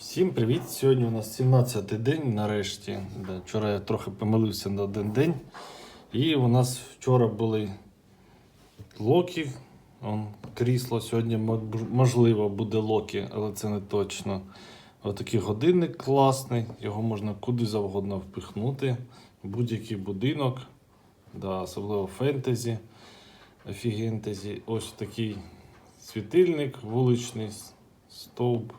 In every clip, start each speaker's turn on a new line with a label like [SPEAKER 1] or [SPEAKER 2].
[SPEAKER 1] Всім привіт! Сьогодні у нас 17-й день нарешті. Вчора я трохи помилився на один день. І у нас вчора були локі. Он, крісло сьогодні можливо буде локі, але це не точно. Отакий годинник класний, його можна куди завгодно впихнути. Будь-який будинок, да, особливо фентезі, офігентезі. Ось такий світильник вуличний, стовп.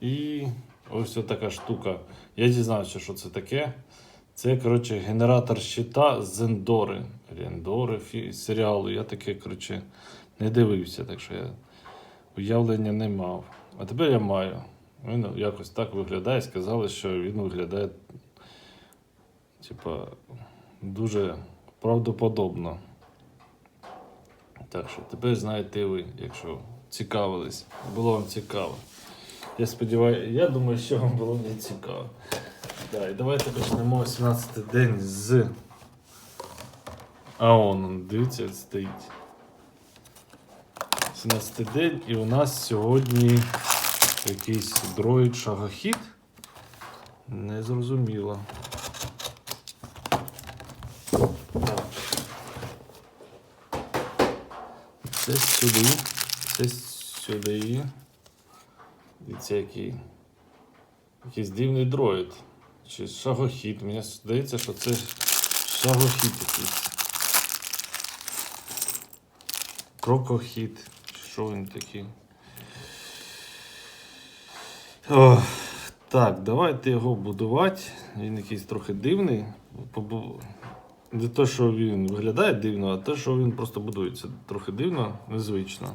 [SPEAKER 1] І ось така штука. Я дізнався, що це таке. Це, коротше, генератор щита з Ендори. Ендори фі- серіалу. Я таке, коротше, не дивився, так що я уявлення не мав. А тепер я маю. Він якось так виглядає. Сказали, що він виглядає, типа, дуже правдоподобно. Так що тепер знаєте ви, якщо цікавились, було вам цікаво. Я сподіваюся, я думаю, що вам було не цікаво. Да, і давайте почнемо 17 день з. А он, дивіться, стоїть. 17-й день, і у нас сьогодні якийсь дроїд шагохід. Незрозуміло. Так. Це сюди. Це сюди. Дивіться, який. Якийсь дивний дроїд. Чи шагохід. Мені здається, що це шагохід якийсь. Крокохід. Що він такий? Ох, так, давайте його будувати. Він якийсь трохи дивний. Не те, що він виглядає дивно, а те, що він просто будується трохи дивно, незвично.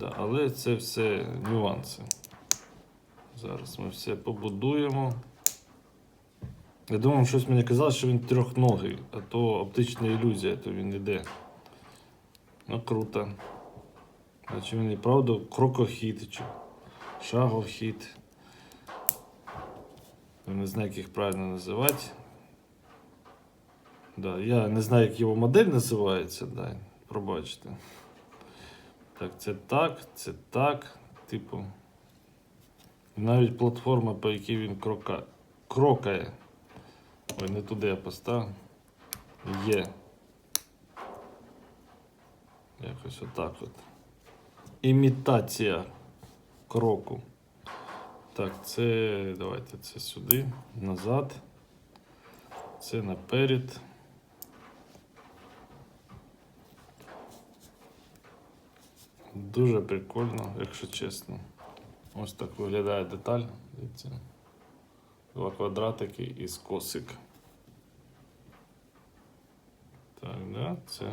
[SPEAKER 1] Да, але це все нюанси. Зараз ми все побудуємо. Я думав, щось мені казали, що він трьохногий, а то оптична ілюзія, то він іде. Ну круто. Значить він і правда крокохід чи шагохід. Я не знаю, як їх правильно називати. Да, я не знаю, як його модель називається, да, пробачте. Так, це так, це так. Типу. Навіть платформа, по якій він крока... крокає. Ой, не туди я поставив. Є. Якось отак от. Імітація кроку. Так, це. Давайте це сюди, назад. Це наперед. Дуже прикольно, якщо чесно. Ось так виглядає деталь. Дивіться. Два квадратики і скосик. Так, да, це.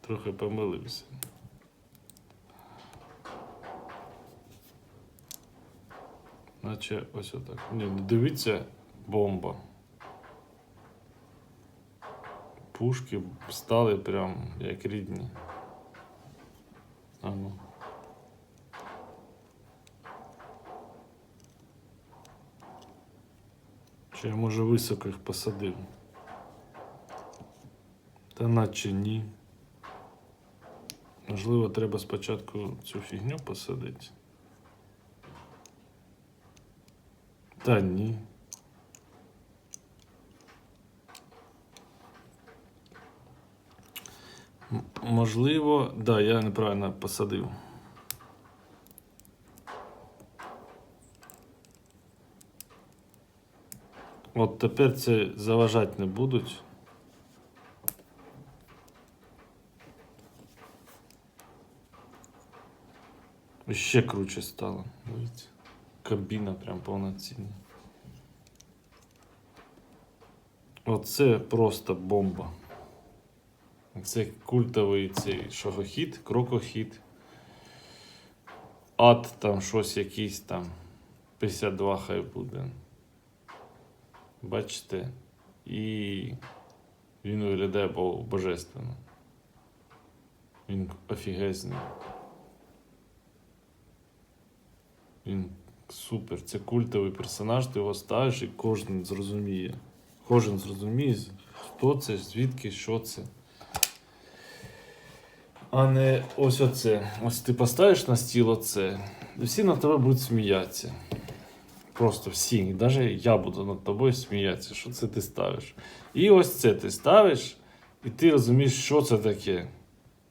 [SPEAKER 1] Трохи помилився. Наче ось отак. Ні, ну дивіться, бомба. Пушки стали прям як рідні. А ну. Чи я може високо їх посадив? Та наче ні. Можливо, треба спочатку цю фігню посадити. Та ні. Можливо, да, я неправильно посадив. От тепер це заважати не будуть. Ще круче стало. Дивіться. Кабіна прям повноцінна. Оце просто бомба. Це культовий цей шагохід, крокохід. Ад там щось якийсь там. 52 хай буде. Бачите? І він виглядає божественно. Він офігезний. Він супер. Це культовий персонаж, ти його ставиш і кожен зрозуміє. Кожен зрозуміє, хто це, звідки, що це. А не ось оце. Ось ти поставиш на стіл оце, і всі над тебе будуть сміятися. Просто всі, навіть я буду над тобою сміятися, що це ти ставиш. І ось це ти ставиш, і ти розумієш, що це таке.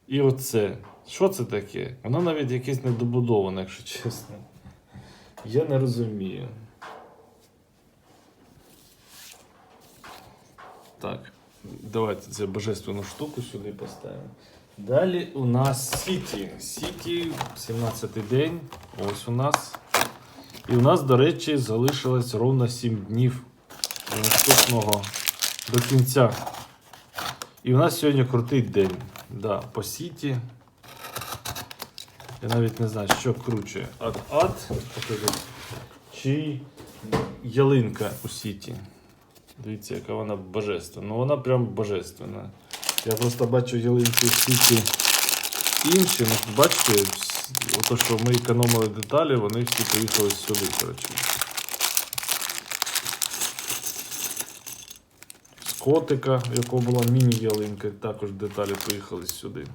[SPEAKER 1] І оце. Що це таке? Воно навіть якесь недобудоване, якщо чесно. Я не розумію. Так, давайте цю божественну штуку сюди поставимо. Далі у нас Сіті. Сіті, 17-й день. Ось у нас. І у нас, до речі, залишилось ровно 7 днів до наступного до кінця. І у нас сьогодні крутий день. Да, по Сіті. Я навіть не знаю, що круче. Ад-ад чи ялинка у Сіті. Дивіться, яка вона божественна. Ну вона прям божественна. Я просто бачу ялинки Сіті інші. Ну, бачите, ото, що ми економили деталі, вони всі поїхали сюди, коротше. З котика, в якого була міні-ялинка, також деталі поїхали сюди.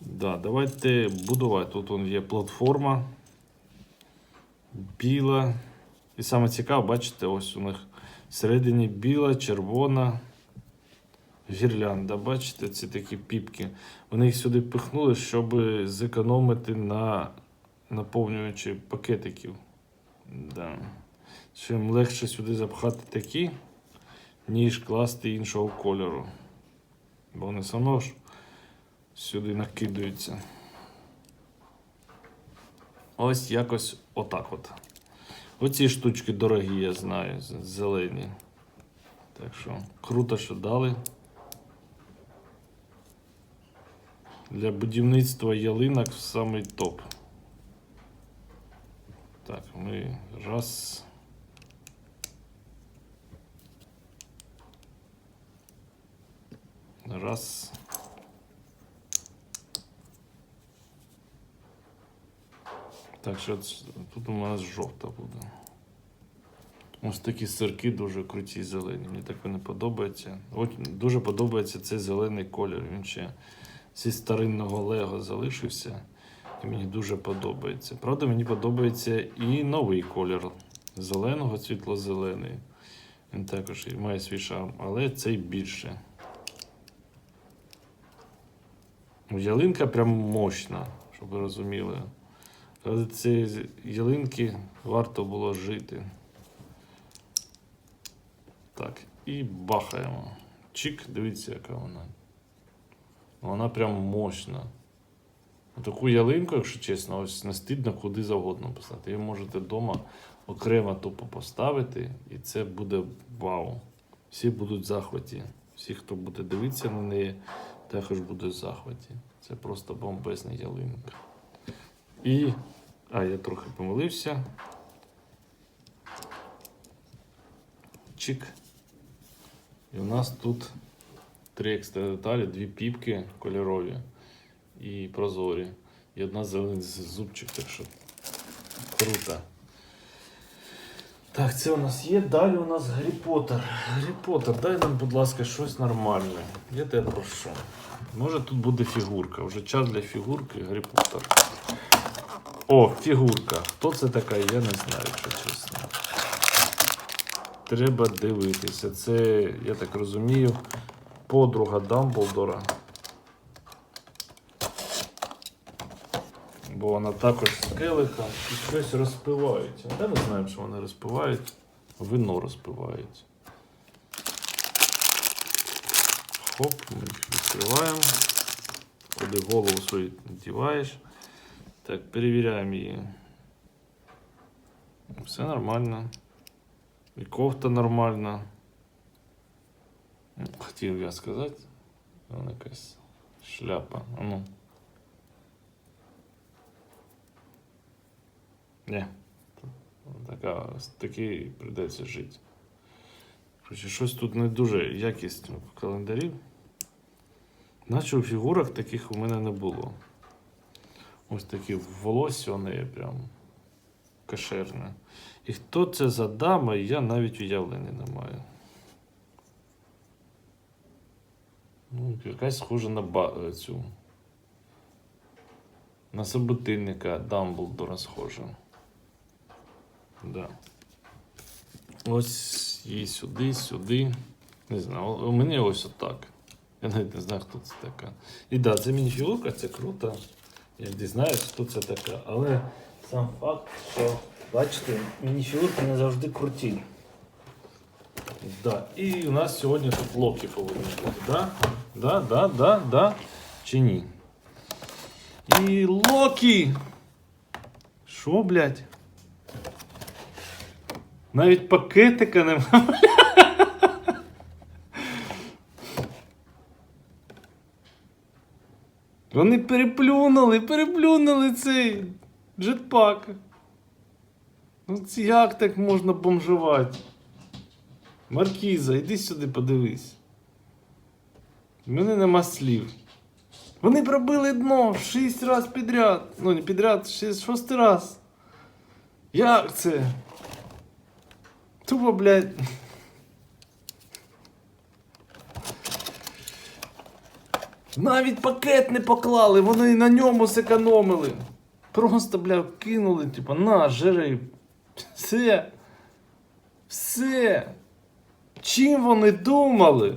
[SPEAKER 1] Да, давайте будувати. Тут є платформа. Біла. І саме цікаве, бачите, ось у них всередині біла, червона гірлянда. Бачите, ці такі піпки. Вони їх сюди пихнули, щоб зекономити на наповнюючи пакетиків. Да. Чим легше сюди запхати такі, ніж класти іншого кольору. Бо вони одно ж сюди накидаються. Ось якось отак от. Оці штучки дорогі, я знаю, зелені. Так що круто, що дали. Для будівництва ялинок в самий топ. Так, ми раз. Раз. Так, що тут у нас жовта буде. Ось такі сирки дуже круті зелені. Мені так вони подобаються. От дуже подобається цей зелений колір. Він ще зі старинного Лего залишився. І мені дуже подобається. Правда, мені подобається і новий колір зеленого, світло-зелений. Він також має свій шарм, але цей більше. Ялинка прям мощна, щоб ви розуміли. Але ці ялинки варто було жити. Так, і бахаємо. Чик, дивіться, яка вона. Вона прям мощна. Таку ялинку, якщо чесно, ось не стидно куди завгодно поставити. Її можете вдома окремо тупо поставити, і це буде вау. Всі будуть в захваті. Всі, хто буде дивитися на неї, також будуть в захваті. Це просто бомбезна ялинка. І. А, я трохи помилився. Чик. І у нас тут три екстра деталі, дві піпки кольорові і прозорі. І одна зелений зубчик, так що круто. Так, це у нас є. Далі у нас Гаррі Поттер. Гаррі Поттер, дай нам, будь ласка, щось нормальне. Я тебе прошу. Може тут буде фігурка. Вже час для фігурки Гаррі Поттер. О, фігурка. Хто це така, я не знаю, якщо чесно. Треба дивитися. Це, я так розумію, подруга Дамблдора. Бо вона також з келихом і щось розпивають. Де ми знаємо, що вони розпивають? Вино розпивають. Хоп, ми їх відкриваємо. Куди голову свою діваєш. Так, перевіряємо її. Все нормально. І кофта нормальна. Ну, Хотів я сказати. Вона якась шляпа. А ну. Ні. Така, такий прийдеться жити. Короче, щось тут не дуже якість в календарі. Наче у фігурах таких у мене не було. Ось такі волосся неї прям. кошерне. І хто це за дама, я навіть уявлення не маю. Ну, якась схожа на ба- цю. На собутильника Дамблдора схожа. Да. Ось її сюди, сюди. Не знаю, у мене ось отак. Я навіть не знаю, хто це така. І да, це мініфігурка, це круто. Я дізнаюсь, хто це така. Але сам факт, що, бачите, мініфігурки не завжди круті. Да. І у нас сьогодні тут локи повинні бути, да? Да, да, да, да. Чи ні? І локі! Що, блядь? Навіть пакетика немає. Вони переплюнули, переплюнули цей джетпак. Ну як так можна бомжувати? Маркіза, іди сюди подивись. У мене нема слів. Вони пробили дно шість раз підряд. Ну, не підряд, шість, шостий раз. Як це? Тупо, блядь. Навіть пакет не поклали, вони на ньому зекономили. Просто, бля, кинули, типу, на, жири. Все. Все. Чим вони думали?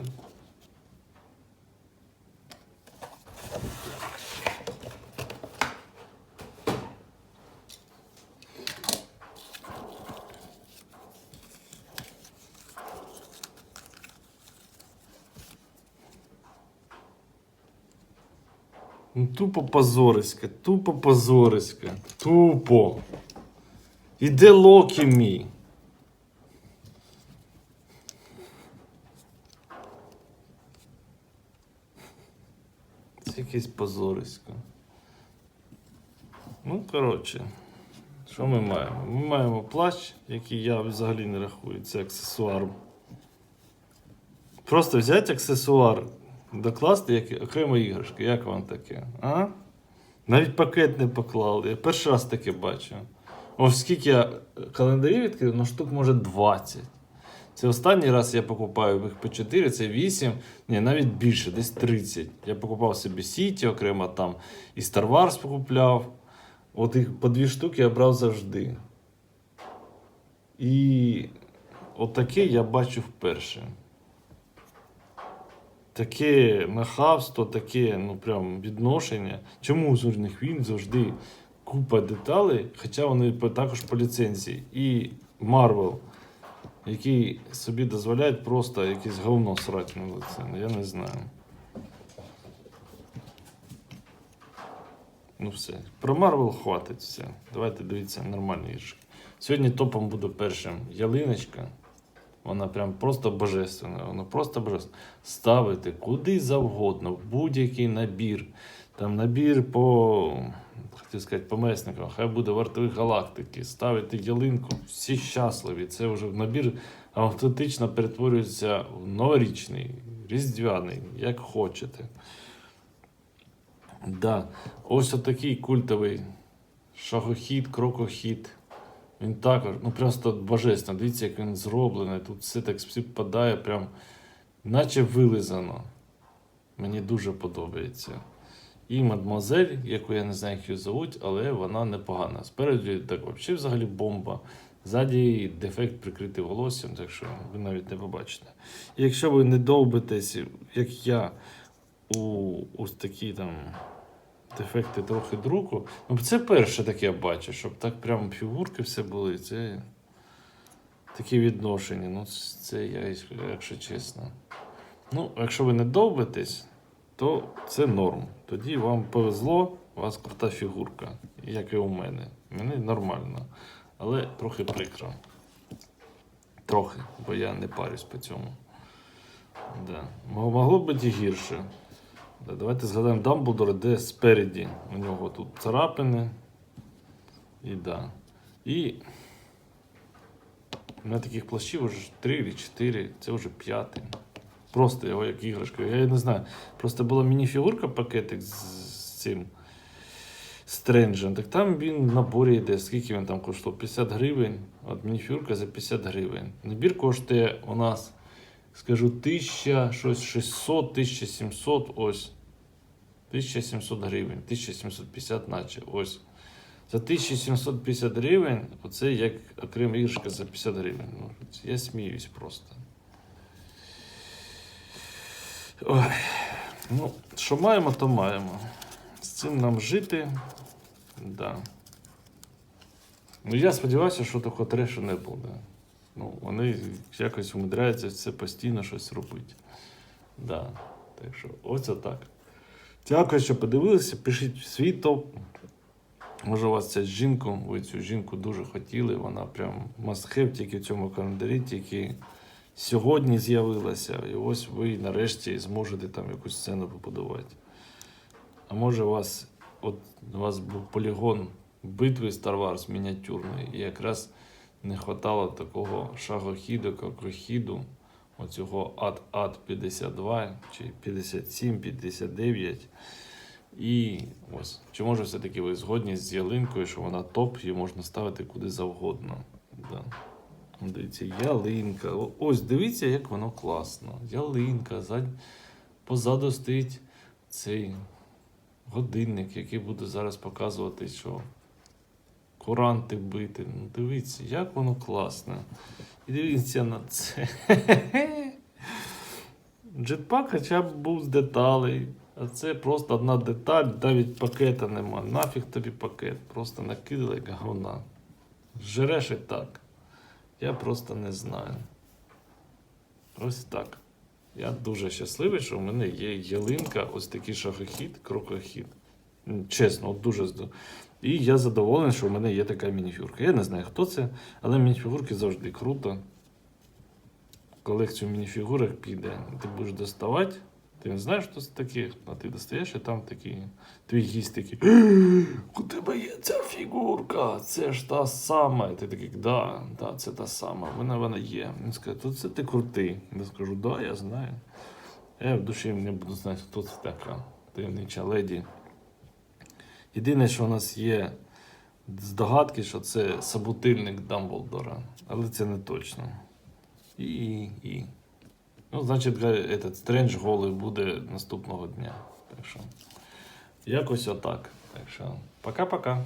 [SPEAKER 1] Тупо позориська, тупо позориська, тупо. І де Локі мій? Це якесь позорисько. Ну, коротше, що ми маємо? Ми маємо плащ, який я взагалі не рахую, це аксесуар. Просто взяти аксесуар, докласти як окремо іграшки. Як вам таке? А? Навіть пакет не поклали. Я перший раз таке бачу. Ось скільки я календарів відкрив, ну штук може 20. Це останній раз я покупаю їх по 4, це 8, ні, навіть більше, десь 30. Я покупав собі Сіті окремо там і Star Wars покупляв. От їх по дві штуки я брав завжди. І от я бачу вперше. Таке нахабство, таке, ну прям відношення. Чому у зорних війн завжди купа деталей, хоча вони також по ліцензії. І Marvel, які собі дозволяють просто якесь говно срати на лице. Я не знаю. Ну все. Про Марвел хватить все. Давайте дивіться нормальні іграшки. Сьогодні топом буде першим ялиночка. Вона прям просто божественна. Вона просто божественна. Ставити куди завгодно, в будь-який набір. Там набір по, хотів сказати, по месникам, хай буде вартових галактики. Ставити ялинку, всі щасливі. Це вже набір автоматично перетворюється в новорічний, різдвяний, як хочете. Да. Ось отакий культовий шагохід, крокохід. Він також, ну просто божественно. Дивіться, як він зроблений. Тут все так співпадає, прям наче вилизано. Мені дуже подобається. І мадмозель, яку я не знаю, як її зовуть, але вона непогана. Спереду так взагалі взагалі бомба. Ззаді дефект прикритий волоссям, так що ви навіть не побачите. І якщо ви не довбитесь, як я, у ось такі там дефекти трохи друку. Ну, це перше таке я бачу, щоб так прямо фігурки все були. Це такі відношення. Ну, це я, якщо чесно. Ну, якщо ви не довбитесь, то це норм. Тоді вам повезло, у вас крута фігурка, як і у мене. Мені нормально. Але трохи прикро. Трохи, бо я не парюсь по цьому. Да. Могло б бути і гірше. Да, Давайте згадаємо Дамблдора, де спереді у нього тут царапини. І да. І у мене таких плащів вже 3 чи 4, це вже п'ятий. Просто його як іграшка. Я не знаю. Просто була міні-фігурка пакетик з, з цим. Стренджем. Так там він в наборі йде. Скільки він там коштував? 50 гривень. От мініфюрка за 50 гривень. Набір коштує у нас, скажу, 1000, щось 600, 1700, ось. 1700 гривень, 1750 наче, ось. За 1750 гривень, оце як окрема іграшка за 50 гривень. Я сміюсь просто. Ой. Ну, що маємо, то маємо. З цим нам жити. Да. Ну, я сподіваюся, що такого трешу не буде. Ну, вони якось умудряються це постійно щось робити. Да. Так що, ось отак. Дякую, що подивилися. Пишіть свій топ. Може, у вас ця жінка, ви цю жінку дуже хотіли, вона прям мастхев тільки в цьому календарі, тільки сьогодні з'явилася. І ось ви нарешті зможете там якусь сцену побудувати. А може, у вас, от, у вас був полігон битви Star Wars мініатюрної, і якраз не вистачало такого шагохіду, крокохіду, оцього ад-ад 52 чи 57, 59. І ось, чи може все-таки ви згодні з ялинкою, що вона топ, її можна ставити куди завгодно. Да. Дивіться, ялинка. Ось дивіться, як воно класно. Ялинка. Зад... Позаду стоїть цей годинник, який буде зараз показувати, що куранти бити. Ну, дивіться, як воно класне. І дивіться на це. Джетпак хоча б був з деталей. А це просто одна деталь, навіть пакета нема. Нафіг тобі пакет. Просто накидали як говна. Жреш і так. Я просто не знаю. Ось так. Я дуже щасливий, що в мене є ялинка, ось такий шахохід, крокохід. Чесно, дуже здо- І я задоволений, що в мене є така мініфюрка. Я не знаю, хто це, але мініфігурки завжди круто. Колекцію мініфігурок піде. Ти будеш доставати. Ти не знаєш, що це таке, а ти достаєш, і там такий твій гість такий. У тебе є ця фігурка, це ж та сама. І ти такий, да, да, це та сама, вона вона є. Він скаже, то це ти крутий. Я скажу, да, я знаю. Я в душі не буду знати, хто це така таємнича леді. Єдине, що у нас є здогадки, що це саботильник Дамблдора, але це не точно. І, і. Ну, значить, этот стрендж голий буде наступного дня. Так що, якось отак. Так що, пока-пока.